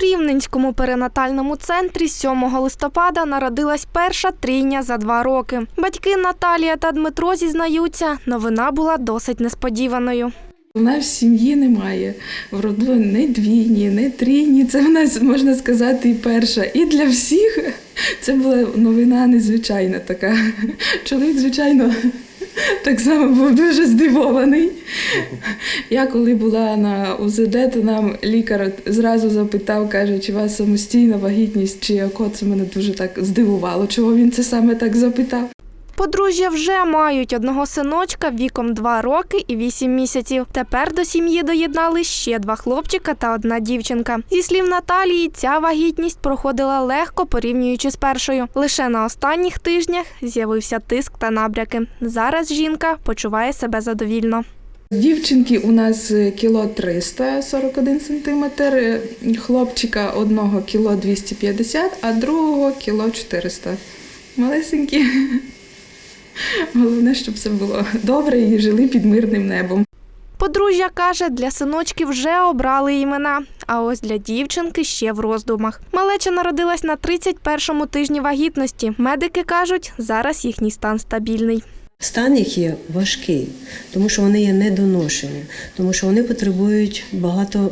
Рівненському перинатальному центрі 7 листопада народилась перша трійня за два роки. Батьки Наталія та Дмитро зізнаються, новина була досить несподіваною. У нас в сім'ї немає вродло не двійні, не трійні. Це в нас можна сказати і перша. І для всіх це була новина незвичайна така. Чоловік, звичайно, так само був дуже здивований. Я коли була на УЗД, то нам лікар зразу запитав, каже, чи у вас самостійна вагітність, чи яко. Це мене дуже так здивувало. Чого він це саме так запитав? Подружжя вже мають одного синочка віком 2 роки і 8 місяців. Тепер до сім'ї доєднали ще два хлопчика та одна дівчинка. Зі слів Наталії, ця вагітність проходила легко порівнюючи з першою. Лише на останніх тижнях з'явився тиск та набряки. Зараз жінка почуває себе задовільно. Дівчинки у нас е, кіло 341 сантиметр, е, хлопчика одного кіло 250, а другого кіло 400. Малесенькі. Головне, щоб все було добре і жили під мирним небом. Подружжя каже, для синочки вже обрали імена, а ось для дівчинки ще в роздумах. Малеча народилась на 31-му тижні вагітності. Медики кажуть, зараз їхній стан стабільний. Стан їх є важкий, тому що вони є недоношені, тому що вони потребують багато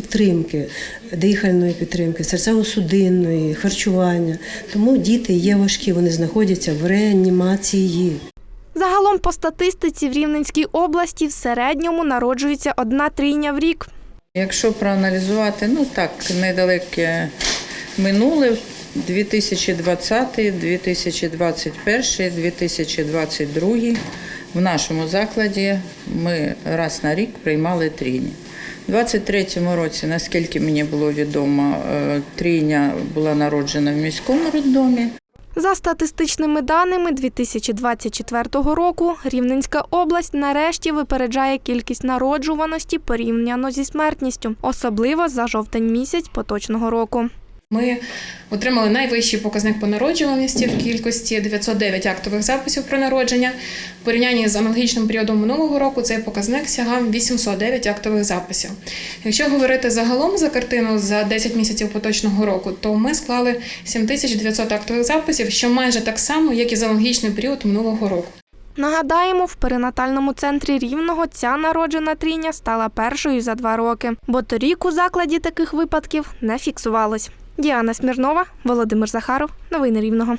підтримки, дихальної підтримки, серцево-судинної, харчування. Тому діти є важкі, вони знаходяться в реанімації. Загалом по статистиці в Рівненській області в середньому народжується одна трійня в рік. Якщо проаналізувати, ну так, недалеке минуле, 2020, 2021, 2022 в нашому закладі ми раз на рік приймали трійні. У 23-му році, наскільки мені було відомо, е, трійня була народжена в міському роддомі. За статистичними даними 2024 року Рівненська область нарешті випереджає кількість народжуваності порівняно зі смертністю, особливо за жовтень місяць поточного року. Ми отримали найвищий показник по народжуваності в кількості 909 актових записів про народження. В порівнянні з аналогічним періодом минулого року цей показник сягав 809 актових записів. Якщо говорити загалом за картину за 10 місяців поточного року, то ми склали 7900 актових записів, що майже так само, як і за аналогічний період минулого року. Нагадаємо, в перинатальному центрі Рівного ця народжена трійня стала першою за два роки, бо торік у закладі таких випадків не фіксувалось. Діана Смірнова, Володимир Захаров. Новини Рівного.